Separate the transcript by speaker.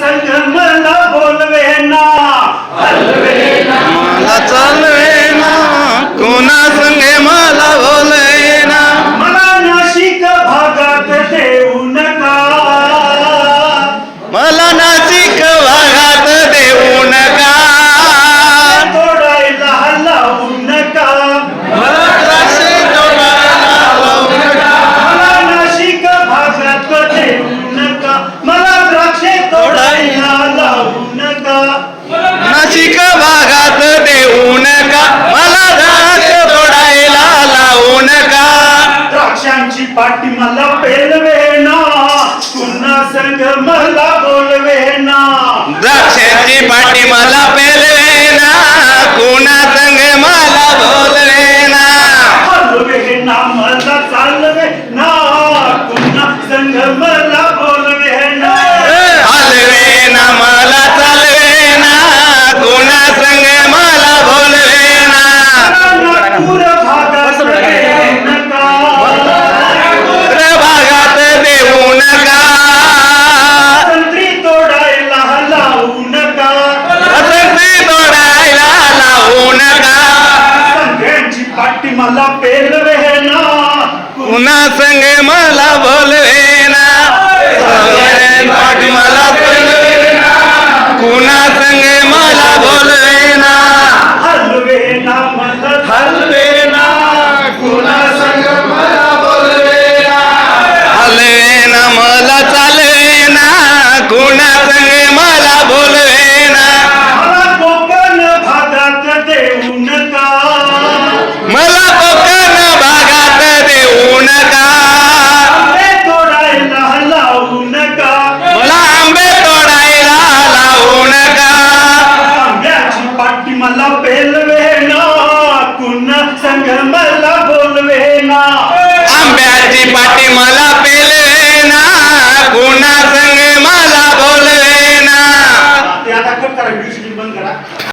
Speaker 1: సంఘమల नैतिक भागात देऊ नका.
Speaker 2: मला दात
Speaker 1: तोडायला लावू नका. द्राक्षांची पाठी मला पेलवेना. पुन्हा संग मला बोलवेना.
Speaker 2: द्राक्षांची पाठी मला पेलवेना. कुणा संग मला
Speaker 1: बोलवेना. बोलवेना मला चालवेना. पुन्हा संग मला
Speaker 2: মালা বলবে না পাটমালা माझी पाठी मला पेले ना कुणा संग